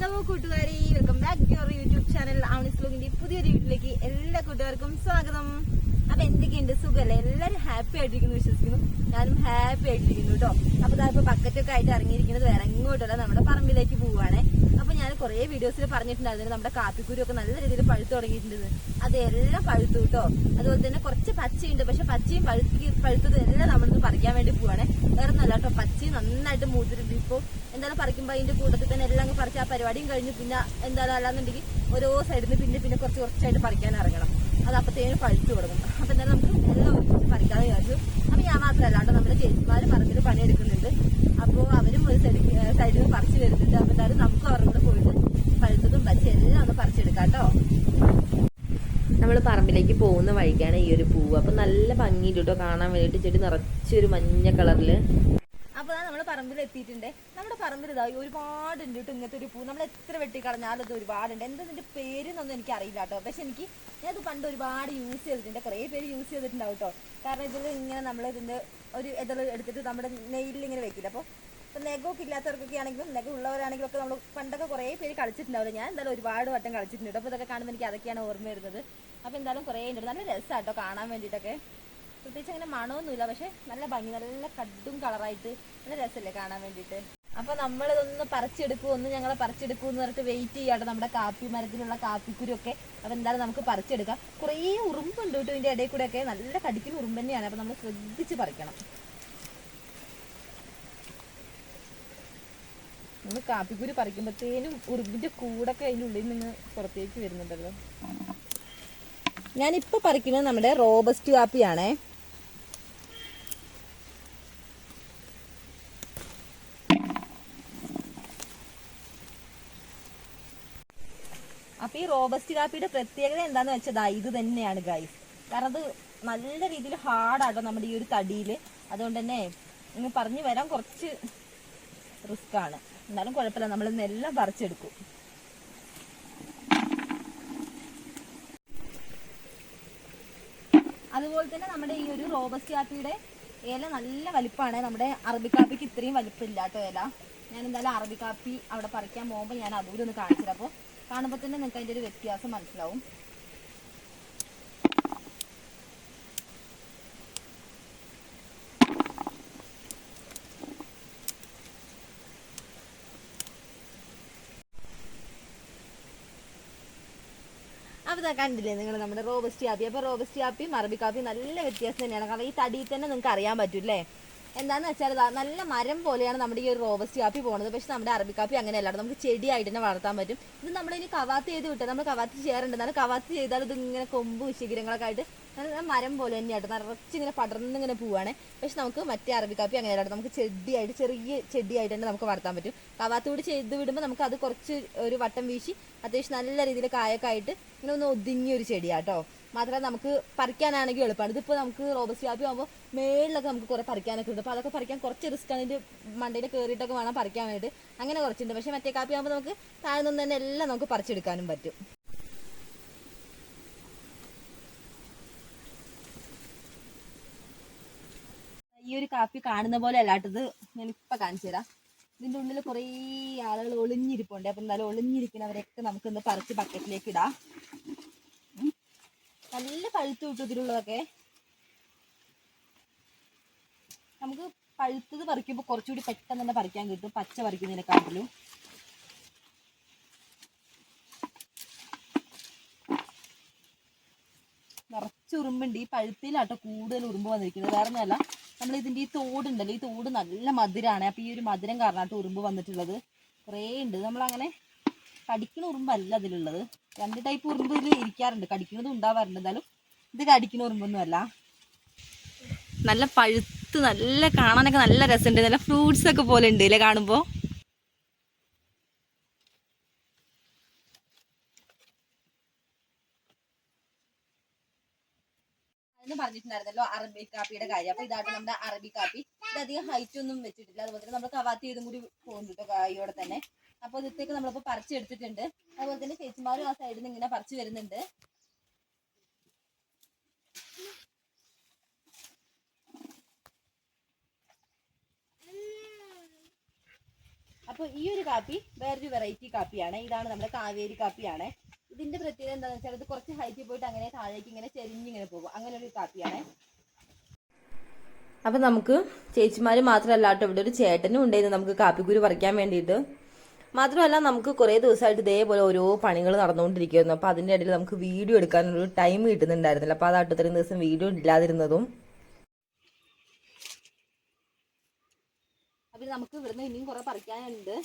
Hello കൂട്ടുകാരി. Welcome back to your YouTube channel Avani's ലോഗിന്റെ പുതിയൊരു വീട്ടിലേക്ക് എല്ലാ കൂട്ടുകാർക്കും സ്വാഗതം. അപ്പൊ എന്തൊക്കെയുണ്ട് സുഖമല്ലേ എല്ലാരും ഹാപ്പി ആയിട്ടിരിക്കുന്നു വിശ്വസിക്കുന്നു. ഞാനും ഹാപ്പി ആയിട്ടിരിക്കുന്നു കേട്ടോ അപ്പൊ ഇതായപ്പോ ബക്കറ്റൊക്കെ ആയിട്ട് ഇറങ്ങിയിരിക്കുന്നത് വേറെ എങ്ങോട്ടല്ല നമ്മുടെ പറമ്പിലേക്ക് പോവാണേ. അപ്പൊ ഞാൻ കുറെ വീഡിയോസിൽ പറഞ്ഞിട്ടുണ്ടായിരുന്നു നമ്മുടെ കാപ്പിക്കുരു ഒക്കെ നല്ല രീതിയിൽ പഴുത്തു തുടങ്ങിയിട്ടുണ്ട് അതെല്ലാം പഴുത്തു കേട്ടോ അതുപോലെ തന്നെ കുറച്ച് പച്ചയുണ്ട്. പക്ഷെ പച്ചയും പഴുത്തി പഴുത്തത് എല്ലാം നമ്മളിന്ന് പറിക്കാൻ വേണ്ടി പോവാണ്. വേറെ നല്ല കേട്ടോ പച്ചയും നന്നായിട്ട് മൂത്തിട്ടുണ്ട്. ഇപ്പൊ എന്തായാലും പറിക്കുമ്പോ അതിന്റെ കൂട്ടത്തിൽ തന്നെ എല്ലാം പറിച്ച് ആ പരിപാടിയും കഴിഞ്ഞ് പിന്നെ എന്തായാലും അല്ലാന്നുണ്ടെങ്കിൽ ഓരോ സൈഡിൽ നിന്ന് പിന്നെ പിന്നെ കുറച്ച് കുറച്ചായിട്ട് പറിക്കാൻ ഇറങ്ങണം. അത് അപ്പത്തേനും പഴുത്തു തുടങ്ങും. അപ്പൊ എന്തായാലും നമുക്ക് എല്ലാം ഒരുമിച്ച് പറിക്കാതെ വിചാരിച്ചു. അപ്പൊ ഞാൻ മാത്രമല്ലാണ്ട് നമ്മുടെ ചേച്ചിമാര് പറമ്പിൽ പണിയെടുക്കുന്നുണ്ട് അപ്പോൾ അവരും ഒരു സൈഡിൽ സൈഡിൽ നിന്ന് പറിച്ചു വരുന്നുണ്ട്. അപ്പൊ എന്തായാലും നമുക്ക് അവരുടെ കൂടെ പോയിട്ട് പഴുത്തതും പച്ച എല്ലാം ഒന്ന് പറിച്ചെടുക്കാം കേട്ടോ. നമ്മൾ പറമ്പിലേക്ക് പോകുന്ന വഴിക്കാണ് ഈ ഒരു പൂവ്. അപ്പൊ നല്ല ഭംഗിയുണ്ട് കേട്ടോ. കാണാൻ വേണ്ടിയിട്ട് ചെടി നിറച്ചൊരു മഞ്ഞ കളറിൽ. അപ്പൊ പറമ്പിൽ എത്തിയിട്ടുണ്ട് നമ്മുടെ പറമ്പിൽ ഇതായി ഒരുപാട് ഉണ്ട് കേട്ടോ ഇങ്ങനത്തെ ഒരു പൂ. നമ്മൾ എത്ര വെട്ടി കളഞ്ഞാലും ഇത് ഒരുപാടുണ്ട്. എന്താ ഇതിന്റെ പേരെന്നൊന്നും എനിക്ക് അറിയില്ല കേട്ടോ. പക്ഷെ എനിക്ക് ഞാൻ ഇത് പണ്ട് ഒരുപാട് യൂസ് ചെയ്തിട്ടുണ്ട്. കുറേ പേര് യൂസ് ചെയ്തിട്ടുണ്ടാവും കേട്ടോ. കാരണം ഇതിൽ ഇങ്ങനെ നമ്മൾ ഇതിന്റെ ഒരു ഇതൾ എടുത്തിട്ട് നമ്മുടെ നെയിലിൽ ഇങ്ങനെ വെക്കില്ല. അപ്പോൾ ഇപ്പൊ നെഗമൊക്കെ ഇല്ലാത്തവർക്കൊക്കെ ആണെങ്കിലും നെഗം ഉള്ളവരാണെങ്കിലും ഒക്കെ നമ്മൾ പണ്ടൊക്കെ കുറേ പേര് കളിച്ചിട്ടുണ്ടാവില്ല. ഞാൻ എന്തായാലും ഒരുപാട് വട്ടം കളിച്ചിട്ടുണ്ട് അപ്പോൾ ഇതൊക്കെ കാണുമ്പോൾ എനിക്ക് അതൊക്കെയാണ് ഓർമ്മ വരുന്നത്. അപ്പോൾ എന്തായാലും കുറേ ഉണ്ട്. നല്ല രസമാട്ടോ കാണാൻ വേണ്ടിയിട്ടൊക്കെ. പ്രത്യേകിച്ച് അങ്ങനെ മണമൊന്നുമില്ല പക്ഷെ നല്ല ഭംഗി നല്ല കടും കളറായിട്ട് നല്ല രസമല്ലേ കാണാൻ വേണ്ടിയിട്ട്. അപ്പൊ നമ്മളിതൊന്ന് പറിച്ചെടുക്കൂ ഒന്ന് ഞങ്ങളെ പറിച്ചെടുക്കൂ എന്ന് പറഞ്ഞിട്ട് വെയിറ്റ് ചെയ്യാട്ടോ നമ്മുടെ കാപ്പി മരത്തിലുള്ള കാപ്പിക്കുരു ഒക്കെ അപ്പൊ എന്തായാലും നമുക്ക് പറിച്ചെടുക്കാം. കുറേ ഉറുമ്പുണ്ട് കേട്ടോ ഇതിന്റെ ഇടയിൽ കൂടെ ഒക്കെ നല്ല കടിക്കുന്ന ഉറുമ്പ് തന്നെയാണ്. അപ്പൊ നമ്മൾ ശ്രദ്ധിച്ച് പറിക്കണം. നമ്മൾ കാപ്പിക്കുരു പറിക്കുമ്പോഴത്തേനും ഉറുമ്പിന്റെ കൂടൊക്കെ അതിന്റെ ഉള്ളിൽ നിന്ന് പുറത്തേക്ക് വരുന്നുണ്ടല്ലോ. ഞാനിപ്പോ പറിക്കുന്നത് നമ്മുടെ റോബസ്റ്റ് കാപ്പിയാണേ. അപ്പൊ ഈ റോബസ്റ്റ് കാപ്പിയുടെ പ്രത്യേകത എന്താന്ന് വെച്ചതാ ഇത് തന്നെയാണ് ഗൈസ് കാരണം അത് നല്ല രീതിയിൽ ഹാർഡാട്ടോ നമ്മുടെ ഈ ഒരു തടിയിൽ. അതുകൊണ്ട് തന്നെ ഇങ്ങ് പറഞ്ഞു വരാൻ കുറച്ച് റിസ്ക് ആണ്. എന്നാലും കുഴപ്പമില്ല നമ്മൾ ഇന്നെല്ലാം പറിച്ചെടുക്കും. അതുപോലെ തന്നെ നമ്മുടെ ഈ ഒരു റോബസ്റ്റ് കാപ്പിയുടെ ഇല നല്ല വലിപ്പമാണ് നമ്മുടെ അറബിക്കാപ്പിക്ക് ഇത്രയും വലിപ്പം ഇല്ലാത്ത ഇല. ഞാൻ എന്തായാലും അറബിക്കാപ്പി അവിടെ പറിക്കാൻ പോകുമ്പോൾ ഞാൻ അതുകൂടി ഒന്ന് കാണിച്ചത് അപ്പോൾ കാണുമ്പോൾ തന്നെ നിങ്ങൾക്ക് അതിന്റെ ഒരു വ്യത്യാസം മനസ്സിലാവും. അപ്പോൾ കണ്ടില്ലേ നിങ്ങൾ നമ്മുടെ റോബസ്റ്റ് കാപ്പി. അപ്പോൾ റോബസ്റ്റ് കാപ്പിയും അറബി കാപ്പിയും നല്ല വ്യത്യാസം തന്നെയാണ്. കാരണം ഈ തടിയിൽ തന്നെ നിങ്ങൾക്ക് അറിയാൻ പറ്റും അല്ലേ? എന്താന്ന് വെച്ചാൽ നല്ല മരം പോലെയാണ് നമ്മുടെ ഈ ഒരു റോബസ്റ്റ് കാപ്പി പോകുന്നത് പക്ഷെ നമ്മുടെ അറബി കാപ്പി അങ്ങനെയല്ല. നമുക്ക് ചെടിയായിട്ട് തന്നെ വളർത്താൻ പറ്റും. ഇത് നമ്മളിനി കവാത്ത് ചെയ്ത് വിട്ടാൽ നമ്മൾ കവാത്ത് ചെയ്യാറുണ്ട്. എന്നാലും കവാത്ത് ചെയ്താൽ ഇത് ഇങ്ങനെ കൊമ്പ് ശിഖരങ്ങളൊക്കെ ആയിട്ട് മരം പോലെ തന്നെയായിട്ട് നിറച്ചിങ്ങനെ പടർന്നിങ്ങനെ പോവാണ്. പക്ഷെ നമുക്ക് മറ്റേ അറബി കാപ്പി ആയിട്ട് കേട്ടോ. നമുക്ക് ചെടിയായിട്ട് ചെറിയ ചെടിയായിട്ട് തന്നെ നമുക്ക് വളർത്താൻ പറ്റും. കവാത്തുകൂടി ചെയ്ത് വിടുമ്പോൾ നമുക്ക് അത് കുറച്ച് ഒരു വട്ടം വീശി അത്യാവശ്യം നല്ല രീതിയിൽ കായൊക്കെ ആയിട്ട് ഇങ്ങനെ ഒന്ന് ഒതുങ്ങിയ ഒരു ചെടിയാട്ടോ. മാത്രമല്ല നമുക്ക് പറിക്കാനാണെങ്കിൽ എളുപ്പമാണ് ഇതിപ്പോൾ നമുക്ക് റോബസ്റ്റ് കാപ്പി ആകുമ്പോൾ മേളിലൊക്കെ നമുക്ക് കുറേ പറിക്കാനൊക്കെ ഉണ്ട്. അപ്പോൾ അതൊക്കെ പറിക്കാൻ കുറച്ച് റിസ്ക് ആണ്. ഇതിന്റെ മണ്ടയിൽ കയറിയിട്ടൊക്കെ വേണം പറിക്കാൻ വേണ്ടി അങ്ങനെ കുറച്ചുണ്ട്. പക്ഷേ മറ്റേ കാപ്പി ആകുമ്പോൾ നമുക്ക് താഴെ നിന്ന് തന്നെ എല്ലാം നമുക്ക് പറിച്ചെടുക്കാനും പറ്റും. ഈ ഒരു കാപ്പി കാണുന്ന പോലെ അല്ലാട്ടത് ഞാൻ ഇപ്പൊ കാണിച്ചു തരാം. ഇതിന്റെ ഉള്ളിൽ കുറേ ആളുകൾ ഒളിഞ്ഞിരിപ്പുണ്ട്. അപ്പൊ എന്തായാലും ഒളിഞ്ഞിരിക്കുന്നവരെയൊക്കെ നമുക്ക് ഇന്ന് പറിച്ച് ബക്കറ്റിലേക്ക് ഇടാം. നല്ല പഴുത്ത് കിട്ടും ഇതിലുള്ളതൊക്കെ നമുക്ക് പഴുത്തത് പറിക്കുമ്പോൾ കുറച്ചുകൂടി പെട്ടെന്ന് തന്നെ പറിക്കാൻ കിട്ടും. പച്ച പറിക്കുന്നതിനെക്കാട്ടിലും. നിറച്ച് ഉറുമ്പുണ്ട്. ഈ പഴുത്തിലാട്ടോ കൂടുതൽ ഉറുമ്പ് വന്നിരിക്കുന്നത്. വേറെ ഒന്നുമല്ല നമ്മൾ ഇതിന്റെ ഈ തോടുണ്ടല്ലോ ഈ തോട് നല്ല മധുരമാണ് അപ്പൊ ഈ ഒരു മധുരം കാരണമായിട്ട് ഉറുമ്പ് വന്നിട്ടുള്ളത്. കുറേ ഉണ്ട്. നമ്മൾ അങ്ങനെ കടിക്കുന്ന ഉറുമ്പല്ല അതിലുള്ളത്. രണ്ട് ടൈപ്പ് ഉറുമ്പ് ഇതിൽ ഇരിക്കാറുണ്ട്. കടിക്കുന്നതും ഉണ്ടാവാറുണ്ട്. എന്തായാലും ഇത് കടിക്കുന്ന ഉറുമ്പൊന്നും അല്ല നല്ല പഴുത്ത് നല്ല കാണാനൊക്കെ നല്ല രസമുണ്ട്. നല്ല ഫ്രൂട്ട്സ് ഒക്കെ പോലെ ഉണ്ട് അല്ലേ കാണുമ്പോ എന്ന് പറഞ്ഞിട്ടുണ്ടായിരുന്നല്ലോ അറബി കാപ്പിയുടെ കാര്യം. അപ്പൊ ഇതാണ് നമ്മുടെ അറബി കാപ്പി. ഇത് അധികം ഹൈറ്റ് ഒന്നും വെച്ചിട്ടില്ല. അതുപോലെ തന്നെ നമ്മൾ കവാത്തി ചെയ്തും കൂടി പോകുന്നു കേട്ടോ കായോടെ തന്നെ. അപ്പൊ ഇതിലേക്ക് നമ്മളിപ്പോ പറിച്ചെടുത്തിട്ടുണ്ട്. അതുപോലെ തന്നെ ചേച്ചിമാരും ആ സൈഡിൽ നിന്ന് ഇങ്ങനെ പറിച്ചു വരുന്നുണ്ട്. അപ്പൊ ഈ ഒരു കാപ്പി വേറൊരു വെറൈറ്റി കാപ്പിയാണ്. ഇതാണ് നമ്മുടെ കാവേരി കാപ്പിയാണ്. ഇതിന്റെ പ്രത്യേകത എന്താണെന്ന് വെച്ചാൽ ഇത് കുറച്ച് ഹൈറ്റിൽ പോയിട്ട് അങ്ങനെ താഴേക്ക് ഇങ്ങനെ ചെരിഞ്ഞിങ്ങനെ പോകും. അങ്ങനെ ഒരു കാപ്പിയാണേ. അപ്പം നമുക്ക് ചേച്ചിമാർ മാത്രമല്ല കേട്ടോ ഇവിടെ ഒരു ചേട്ടനും ഉണ്ടായിരുന്നു നമുക്ക് കാപ്പിക്കുരു പറിക്കാൻ വേണ്ടിയിട്ട്. മാത്രമല്ല നമുക്ക് കുറേ ദിവസമായിട്ട് ഇതേപോലെ ഓരോ പണികൾ നടന്നുകൊണ്ടിരിക്കുകയായിരുന്നു അപ്പോൾ അതിന്റെ ഇടയിൽ നമുക്ക് വീഡിയോ എടുക്കാനൊരു ടൈം കിട്ടുന്നുണ്ടായിരുന്നില്ല. അപ്പോൾ അതാട്ടോ ഇത്രയും ദിവസം വീഡിയോ ഇല്ലാതിരുന്നതും. അപ്പൊ നമുക്ക് ഇവിടുന്ന് ഇനിയും കുറെ പറിക്കാനുണ്ട്.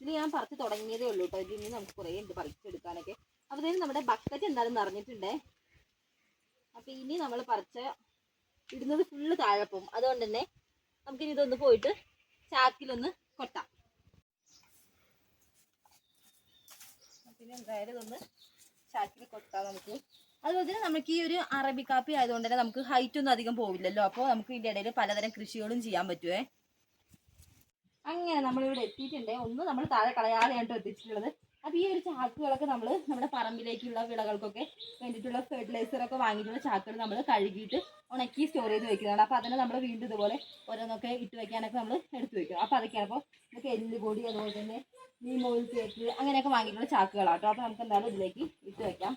ഇതിൽ ഞാൻ പറിച്ച് തുടങ്ങിയതേ ഉള്ളൂ കേട്ടോ ഇതിൽ നമുക്ക് കുറേ ഉണ്ട് പറിച്ചെടുക്കാനൊക്കെ. അപ്പൊ ഇതിന് നമ്മുടെ ബക്കറ്റ് എന്താണെന്ന് നിറഞ്ഞിട്ടുണ്ടേ അപ്പൊ ഇനി നമ്മൾ പറിച്ച ഇടുന്നത് ഫുള്ള് താഴെ പോകും അതുകൊണ്ട് തന്നെ നമുക്കിനി ഇതൊന്ന് പോയിട്ട് ചാക്കിലൊന്ന് കൊട്ടാം. പിന്നെ എന്തായാലും ഇതൊന്ന് ചാക്കിൽ കൊട്ടാം നമുക്ക്. അതുപോലെ തന്നെ നമുക്ക് ഈ ഒരു അറബി കാപ്പി ആയതുകൊണ്ട് തന്നെ നമുക്ക് ഹൈറ്റ് ഒന്നും അധികം പോവില്ലല്ലോ. അപ്പോൾ നമുക്ക് ഇതിന്റെ ഇടയിൽ പലതരം കൃഷികളും ചെയ്യാൻ പറ്റുമേ അങ്ങനെ നമ്മളിവിടെ എത്തിയിട്ടുണ്ട്. ഒന്ന് നമ്മൾ താഴെ കളയാതെയാണ് ട്ടോ എത്തിച്ചിട്ടുള്ളത്. അപ്പോൾ ഈ ഒരു ചാക്കുകളൊക്കെ നമ്മൾ നമ്മുടെ പറമ്പിലേക്കുള്ള വിളകൾക്കൊക്കെ വേണ്ടിയിട്ടുള്ള ഫെർട്ടിലൈസർ ഒക്കെ വാങ്ങിയിട്ടുള്ള ചാക്കുകൾ നമ്മൾ കഴുകിയിട്ട് ഉണക്കി സ്റ്റോർ ചെയ്ത് വെക്കുന്നതാണ്. അപ്പോൾ അതിനെ നമ്മൾ വീണ്ടും ഇതുപോലെ ഓരോന്നൊക്കെ ഇട്ട് വെക്കാനൊക്കെ നമ്മൾ എടുത്ത് വെക്കും. അപ്പോൾ അതൊക്കെയാണ്. അപ്പോൾ നമുക്ക് എല്ലുപൊടി അതുപോലെ തന്നെ നീമോയിൽ കേക്ക് അങ്ങനെയൊക്കെ വാങ്ങിയിട്ടുള്ള ചാക്കുകളാട്ടോ അപ്പോൾ നമുക്ക് എന്തായാലും ഇതിലേക്ക് ഇട്ട് വെക്കാം.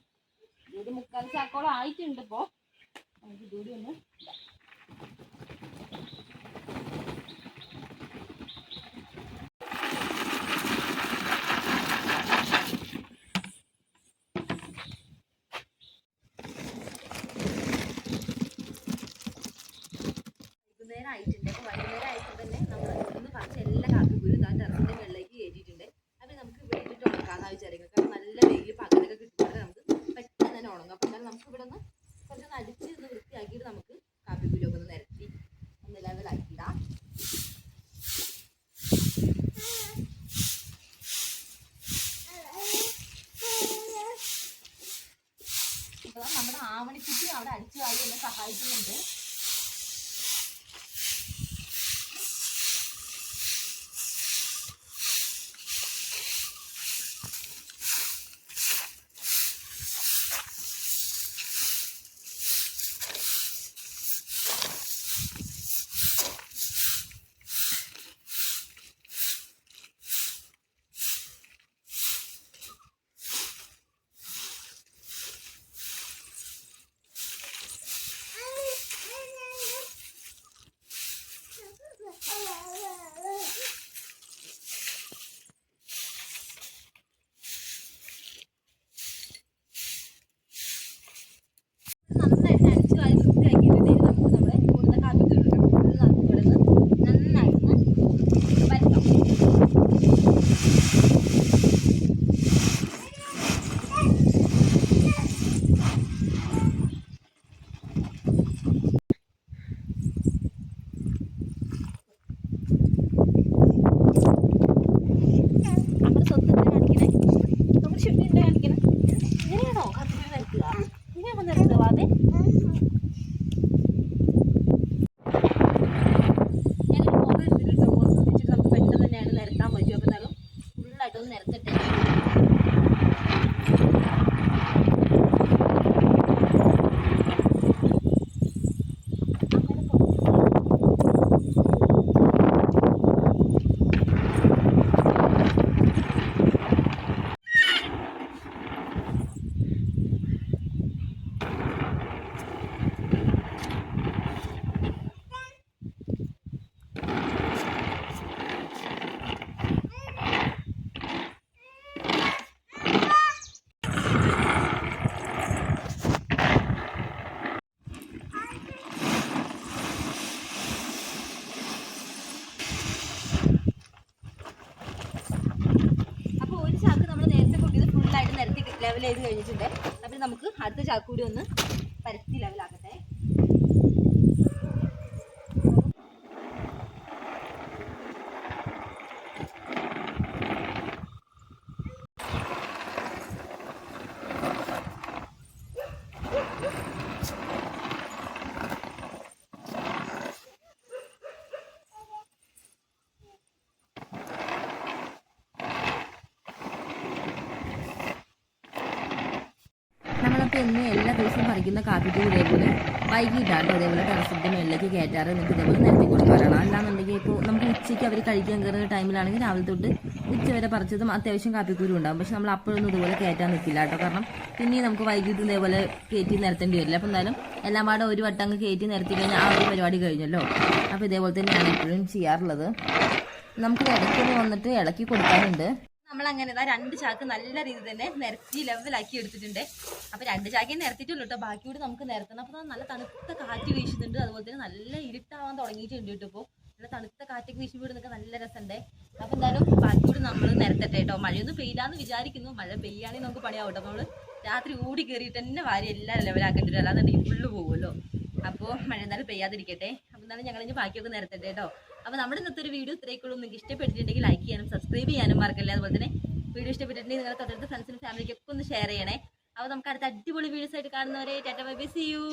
ഒരു മുക്കാൽ ചാക്കോളം ആയിട്ടുണ്ട് ഇപ്പോൾ നമുക്ക് ഇതുകൂടി ഒന്ന് ഇടാം. വൈകുന്നേരം ആയിട്ടുണ്ട് അപ്പോൾ വൈകുന്നേരം ആയപ്പോൾ തന്നെ നമ്മൾ ഇവിടുന്ന് പറിച്ച എല്ലാ കാപ്പിക്കുരും ഇതാ ടെറസിന്റെ വെള്ളേക്ക് കയറ്റിയിട്ടുണ്ട് അപ്പോൾ നമുക്ക് ഉണക്കാമെന്നാണ് വിചാരിക്കുന്നത് കാരണം നല്ല വെയിൽ പകലൊക്കെ കിട്ടുമ്പോൾ നമുക്ക് പെട്ടെന്ന് തന്നെ ഉണങ്ങും. അപ്പോൾ എന്തായാലും നമുക്ക് ഇവിടെ നിന്ന് കുറച്ച് അടിച്ച് ഒന്ന് വൃത്തിയാക്കിയിട്ട് നമുക്ക് കാപ്പിക്കുരുമൊക്കെ ഒന്ന് നിരത്തി ഒന്ന് ലെവലാക്കിയിടാം അപ്പോൾ നമ്മുടെ ആവണിക്കുട്ടി അവിടെ അടിച്ചു വാരി എന്നെ സഹായിക്കുന്നുണ്ട്. ഫുള്ളായിട്ടൊന്ന് ലെവൽ ചെയ്ത് കഴിഞ്ഞിട്ടുണ്ട്? അപ്പോൾ നമുക്ക് അടുത്ത ചാക്കൂടി ഒന്ന് പരത്തി ലെവലാക്കട്ടെ നമ്മൾ ഒന്ന് എല്ലാ ദിവസവും പറിക്കുന്ന കാപ്പിക്ക് ഇതേപോലെ വൈകിട്ടാണ് അതേപോലെ ടെറസിന്റെ മേളിലേക്ക് കയറ്റാറ് നിങ്ങൾക്ക് ഇതേപോലെ നിരത്തി വരണം. അല്ലാന്നുണ്ടെങ്കിൽ ഇപ്പോൾ നമുക്ക് ഉച്ചയ്ക്ക് അവർ കഴിക്കാൻ കയറുന്ന ടൈമിലാണെങ്കിൽ രാവിലെ തൊട്ട് ഉച്ച വരെ പറിച്ചതും അത്യാവശ്യം കാപ്പിക്കൂരും ഉണ്ടാകും പക്ഷെ നമ്മൾ അപ്പോഴൊന്നും ഇതുപോലെ കയറ്റാൻ നിൽക്കില്ല കേട്ടോ. കാരണം പിന്നെ നമുക്ക് വൈകിട്ട് ഇതേപോലെ കയറ്റി നിരത്തേണ്ടി വരില്ല. അപ്പം എന്തായാലും എല്ലാം പാടെ ഒരു വട്ടം അങ്ങ് കയറ്റി നിരത്തി കഴിഞ്ഞാൽ ആ ഒരു പരിപാടി കഴിഞ്ഞല്ലോ. അപ്പോൾ ഇതേപോലെ തന്നെയാണ് ഇപ്പോഴും ചെയ്യാറുള്ളത്. നമുക്ക് ഇടയ്ക്കൊന്ന് വന്നിട്ട് ഇളക്കി കൊടുക്കാനുണ്ട് നമ്മൾ അങ്ങനെ ഇതാ രണ്ട് ചാക്ക് നല്ല രീതിയിൽ തന്നെ നിരത്തി ലെവലാക്കി എടുത്തിട്ടുണ്ട്. അപ്പൊ രണ്ട് ചാക്കേ നിരത്തിയിട്ടുള്ളൂ കേട്ടോ ബാക്കി കൂടി നമുക്ക് നിരത്തണം. അപ്പൊ നല്ല തണുത്ത കാറ്റ് വീശുന്നുണ്ട്. അതുപോലെ തന്നെ നല്ല ഇരുട്ടാവാൻ തുടങ്ങിയിട്ടുണ്ട് കേട്ടോ ഇപ്പോൾ നല്ല തണുത്ത കാറ്റൊക്കെ വീശി വീടുന്നൊക്കെ നല്ല രസമുണ്ട്. അപ്പൊ എന്തായാലും ബാക്കി കൂടി നമ്മൾ നിരത്തട്ടെ കേട്ടോ മഴയൊന്നും പെയ്യാന്ന് വിചാരിക്കുന്നു. മഴ പെയ്യാണെങ്കിൽ നമുക്ക് പണിയാവും കേട്ടോ നമ്മൾ രാത്രി ഓടി കയറിയിട്ട് തന്നെ വാരി എല്ലാം ലെവലാക്കേണ്ടി വരും. അല്ലാന്നുണ്ടെങ്കിൽ ഫുള്ള് പോകുമല്ലോ അപ്പോൾ മഴ എന്തായാലും പെയ്യാതിരിക്കട്ടെ. അപ്പോൾ ഞങ്ങൾ ഇനി ബാക്കിയൊക്കെ നിരത്തട്ടെ കേട്ടോ അപ്പോൾ നമ്മുടെ ഇന്നത്തെ ഒരു വീഡിയോ ഇത്രയൊക്കെയുള്ളൂ. നിങ്ങൾക്ക് ഇഷ്ടപ്പെട്ടിട്ടുണ്ടെങ്കിൽ ലൈക്ക് ചെയ്യാനും സബ്സ്ക്രൈബ് ചെയ്യാനും മറക്കല്ലേ. അതുപോലെ തന്നെ വീഡിയോ ഇഷ്ടപ്പെട്ടിട്ടുണ്ടെങ്കിൽ നിങ്ങളുടെ തൊട്ടടുത്ത ഫ്രണ്ട്സിനും ഫാമിലിക്കൊക്കെ ഒന്ന് ഷെയർ ചെയ്യണേ. അപ്പോൾ നമുക്ക് അടുത്ത അടിപൊളി വീഡിയോസ് ആയിട്ട് കാണുന്നവരെ tata bye bye see you